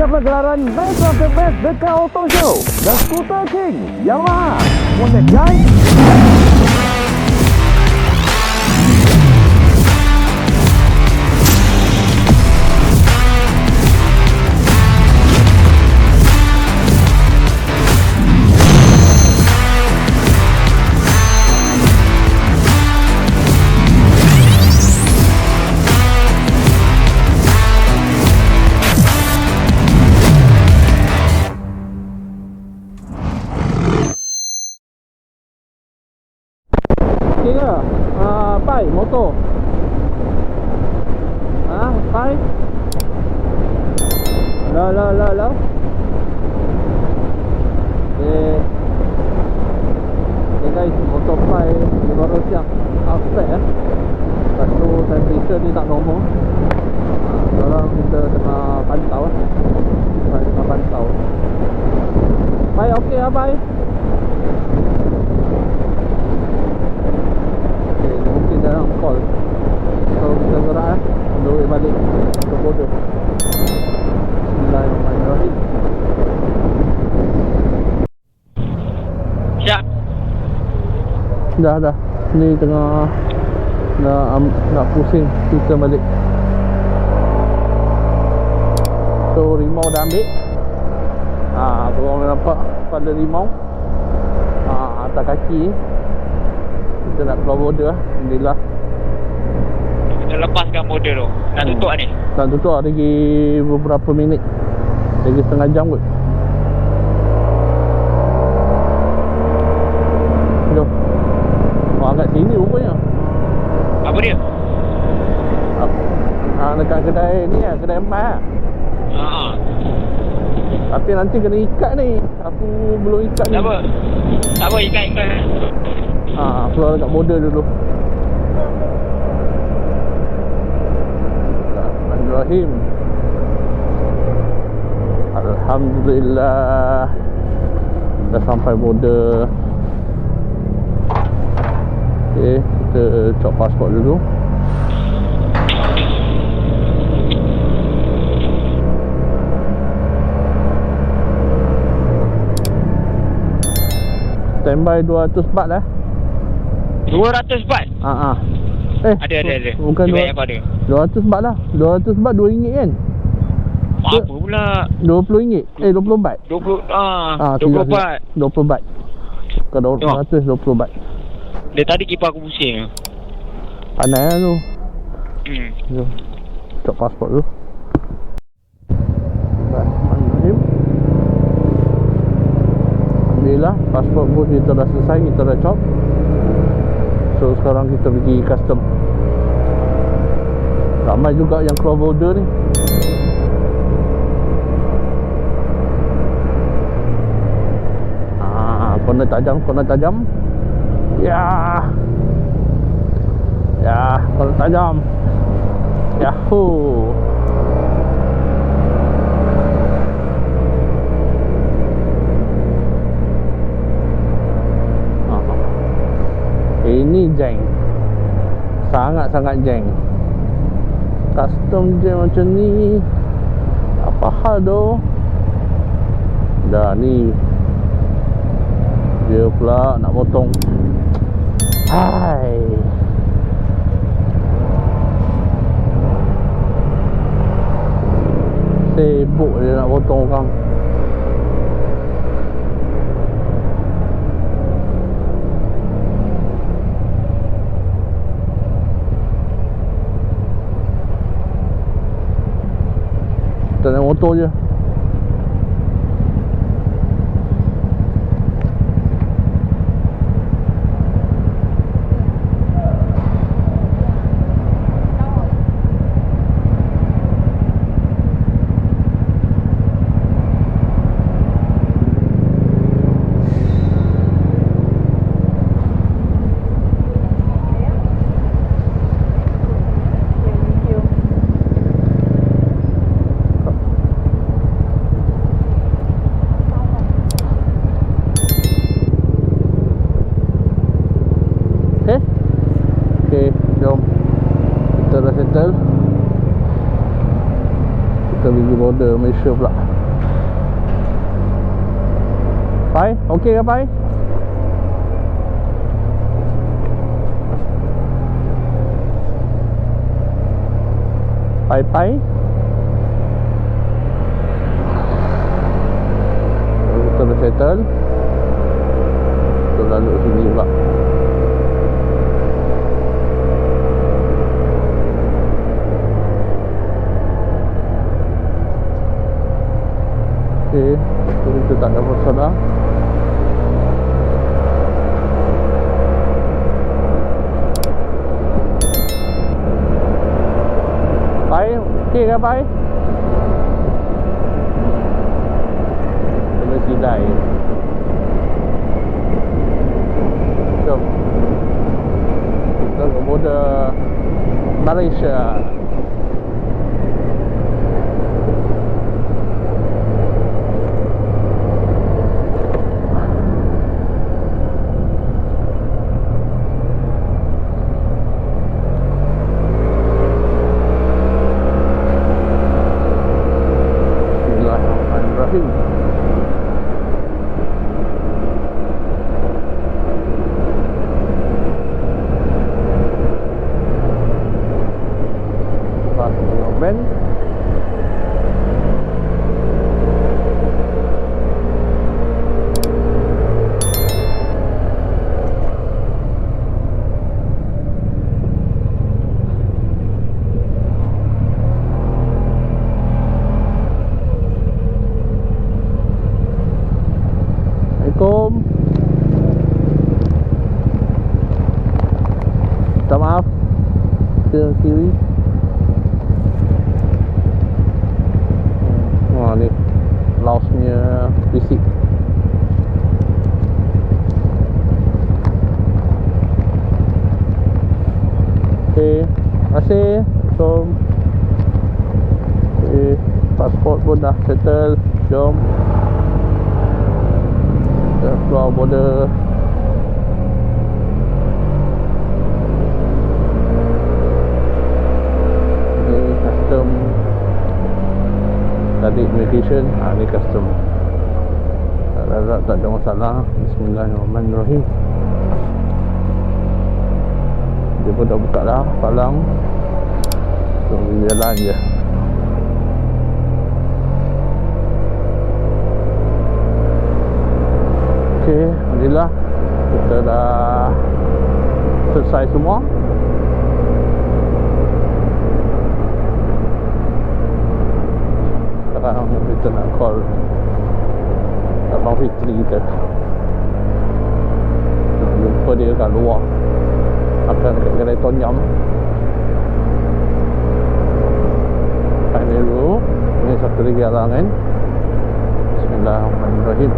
dapat gelaran Best of the Best dekat Auto Show dan Scooter King Yamaha. Contact guys. Hello, hello, hello, hello. Okay. Okay guys, motor Pai dia baru siap outset eh. Lepas tu temperature dia tak normal. Ah, sekarang kita tengah pantau eh. Kita tengah pantau. Pai, okey lah Pai. Okay, mungkin dalam call So kita gerak eh On way balik border Bismillahirrahmanirrahim Siap. Dah dah Ni tengah Nak, um, nak pusing Kita balik So rimau dah ambil Ah, korang nampak pada rimau Ah, atas kaki Kita nak keluar border lah Alhamdulillah Kita lepaskan model tu. Nak Hmm. tutup ni. Tak tutup lagi beberapa minit Lagi setengah jam kot Jom Oh agak sini rupanya Apa dia? Ah, dekat kedai ni lah, kedai emas lah Ha. Tapi nanti kena ikat ni Aku belum ikat ni apa. Tak apa ikat ikat. Ah, keluar dekat border dulu Bismillahirrahmanirrahim Alhamdulillah Dah sampai border Okay, kita cop pasport dulu Standby 200 baht eh 200 baht. Ah ah. Eh, Ada ada ada. Bukan dua, ada. 200 baht lah 200 baht 2 ringgit kan pula? 20 ringgit Eh 20 baht 20 ah, Ah, 20 silap, silap. baht. 20 baht Kalau Tengok. 200 20 baht Dia tadi kipas aku pusing. Pandai lah tu Hmm. Jom Cop pasport tu Bismillahirrahmanirrahim Alhamdulillah Pasport pun kita dah selesai Kita dah cop So sekarang kita pergi custom Ramai juga yang keluar border ni Ah, corner tajam, corner tajam. Ya. Ya, corner tajam. Yahoo. Ah. Ini jeng. Sangat-sangat jeng. Custom jeng macam ni. Apa hal doh? Dah ni dia pula nak potong. Hai. Sibuk dia nak potong orang naik motor je border Malaysia pula. Pai, okey ke Pai? Pai Pai? Kita dah settle Kita lalu sini pula Okey, so kita tak ada masalah Pai, okey ke Pai? Kena sidai. Jom. Kita ke Malaysia Bismillahirrahmanirrahim Lepas Ke kiri. Wah ni Laos punya fisik. Okay Terima kasih. Assalamualaikum Okay Pasport pun dah settle. Jom. Dah keluar border Tadi immigration ha, Ni custom Tak ada, tak ada masalah. Bismillahirrahmanirrahim. Dia pun dah buka dah Palang. So jalan je. Okey, Alhamdulillah. Kita dah Selesai semua Nak call Abang Fitri kita Nak Jumpa dia kat luar Akan dekat kedai Tom Yum Kat ni dulu Ini satu lagi halangan Bismillahirrahmanirrahim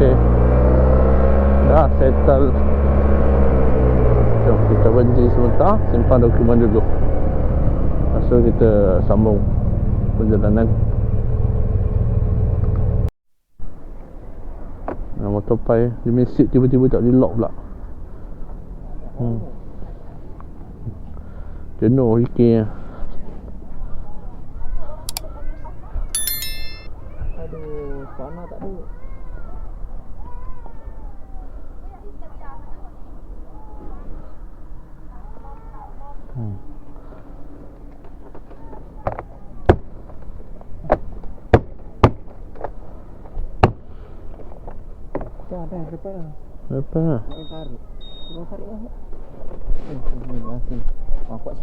Okey. Dah settle. Jom kita berhenti sebentar, simpan dokumen dulu. Tu kita sambung perjalanan. Nah, motor pai dia seat tiba-tiba tak boleh lock pula. Hmm. Jenuh. Aduh, sana tak ada. Hmm. Dah, dah, depan dah. Apa? Nak kena tarik. Tarik lah. Eh, lah, sini. Ah, kuat.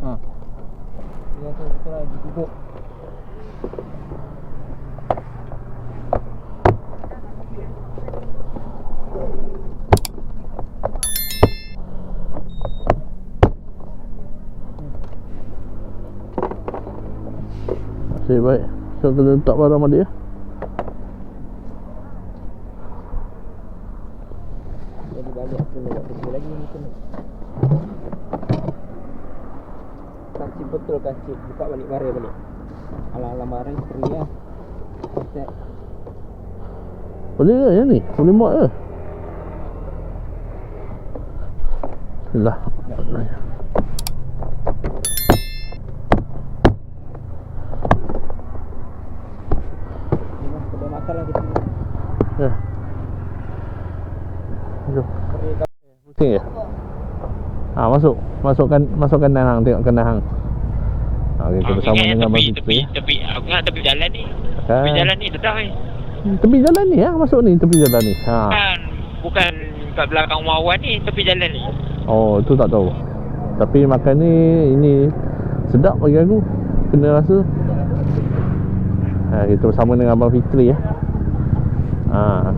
Ha. Dia kita lagi duduk. Nasib baik. So kita letak barang sama dia. Aku nak kerja lagi mungkin. Kasih betul kasih buka balik mari balik. Alah-alah mari free lah. Set. Boleh ke yang ni? Boleh buat ke? Bismillah Ni lah kedai makan lah kita. Ya Jom Free kau. Pusing je Ha, masuk Masukkan Masukkan hang Tengok kena hang ha, Kita Ah, bersama ingat dengan Abang tepi, Fitri tepi, tepi, aku ingat tepi jalan ni. Kan Tepi jalan ni sedap ni. Tepi jalan ni ya Masuk ni Tepi jalan ni ha. Kan, bukan kat belakang rumah Wan ni, tepi jalan ni. Oh tu tak tahu Tapi makan ni Ini Sedap bagi aku Kena rasa ha, Kita bersama dengan Abang Fitri ya. Ha,